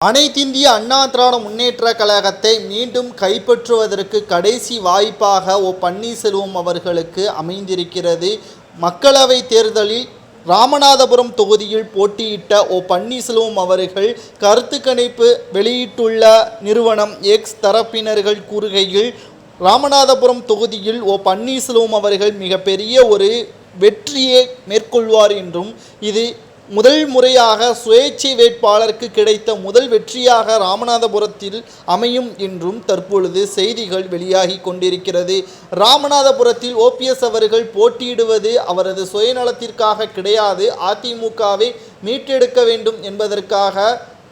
அனைத்திந்திய அண்ணா திராவிட முன்னேற்ற கழகத்தை மீண்டும் கைப்பற்றுவதற்கு கடைசி வாய்ப்பாக ஓ. பன்னீர்செல்வம் அவர்களுக்கு அமைந்திருக்கிறது. மக்களவை தேர்தலில் ராமநாதபுரம் தொகுதியில் போட்டியிட்ட ஓ. பன்னீர்செல்வம் அவர்கள் கருத்து கணிப்பு வெளியிட்டுள்ள நிறுவனம் எக்ஸ் தரப்பினர்கள் கூறுகையில் ராமநாதபுரம் தொகுதியில் ஓ. பன்னீர்செல்வம் அவர்கள் மிகப்பெரிய ஒரு வெற்றியை மேற்கொள்வார் என்றும் இது முதல் முறையாக சுயேட்சை வேட்பாளருக்கு கிடைத்த முதல் வெற்றியாக ராமநாதபுரத்தில் அமையும் என்றும் தற்பொழுது செய்திகள் வெளியாகி கொண்டிருக்கிறது. ராமநாதபுரத்தில் ஓபிஎஸ் அவர்கள் போட்டியிடுவது அவரது சுயநலத்திற்காக கிடையாது. அதிமுகவை மீட்டெடுக்க வேண்டும் என்பதற்காக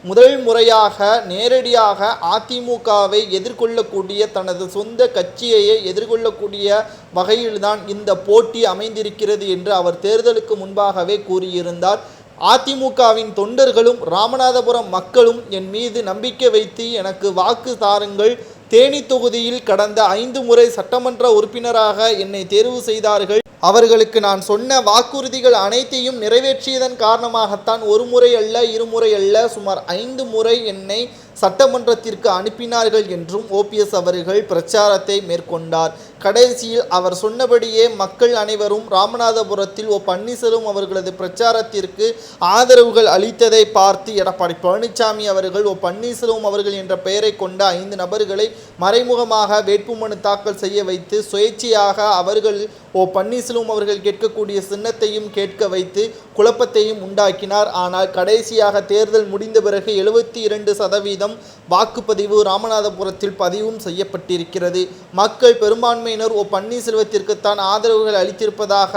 முதல் முறையாக நேரடியாக அதிமுகவை எதிர்கொள்ளக்கூடிய தனது சொந்த கட்சியையே எதிர்கொள்ளக்கூடிய வகையில்தான் இந்த போட்டி அமைந்திருக்கிறது என்று அவர் தேர்தலுக்கு முன்பாகவே கூறியிருந்தார். அதிமுகவின் தொண்டர்களும் ராமநாதபுரம் மக்களும் என் மீது நம்பிக்கை வைத்து எனக்கு வாக்கு தாருங்கள். தேனி தொகுதியில் கடந்த ஐந்து முறை சட்டமன்ற உறுப்பினராக என்னை தேர்வு செய்தார்கள். அவர்களுக்கு நான் சொன்ன வாக்குறுதிகள் அனைத்தையும் நிறைவேற்றியதன் காரணமாகத்தான் ஒரு முறை அல்ல இருமுறை அல்ல சுமார் ஐந்து முறை என்னை சட்டமன்றத்திற்கு அனுப்பினார்கள் என்றும் ஓபிஎஸ் அவர்கள் பிரச்சாரத்தை மேற்கொண்டார். கடைசியில் அவர் சொன்னபடியே மக்கள் அனைவரும் ராமநாதபுரத்தில் ஓ பன்னீர்செல்வம் அவர்களது பிரச்சாரத்திற்கு ஆதரவுகள் அளித்ததை பார்த்து எடப்பாடி பழனிசாமி அவர்கள் ஓ பன்னீர்செல்வம் அவர்கள் என்ற பெயரை கொண்ட ஐந்து நபர்களை மறைமுகமாக வேட்புமனு தாக்கல் செய்ய வைத்து சுயேட்சையாக அவர்கள் ஓ பன்னீர்செல்வம் அவர்கள் கேட்கக்கூடிய சின்னத்தையும் கேட்க வைத்து குழப்பத்தையும் உண்டாக்கினார். ஆனால் கடைசியாக தேர்தல் முடிந்த பிறகு எழுபத்தி இரண்டு சதவீதம் வாக்குப்பதிவு ராமநாதபுரத்தில் பதிவும் செய்யப்பட்டிருக்கிறது. மக்கள் பெரும்பான்மையினர் ஓ பன்னீர்செல்வத்திற்குத்தான் ஆதரவுகள் அளித்திருப்பதாக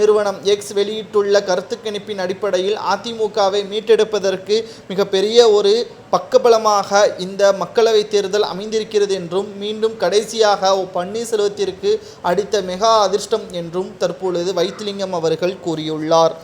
நிறுவனம் எக்ஸ் வெளியிட்டுள்ள கருத்து கணிப்பின் அடிப்படையில் அதிமுகவை மீட்டெடுப்பதற்கு மிகப்பெரிய ஒரு பக்கபலமாக இந்த மக்களவைத் தேர்தல் அமைந்திருக்கிறது என்றும் மீண்டும் கடைசியாக ஓ பன்னீர்செல்வத்திற்கு அடித்த மெகா அதிர்ஷ்டம் என்றும் தற்பொழுது வைத்திலிங்கம் அவர்கள் கூறியுள்ளார்.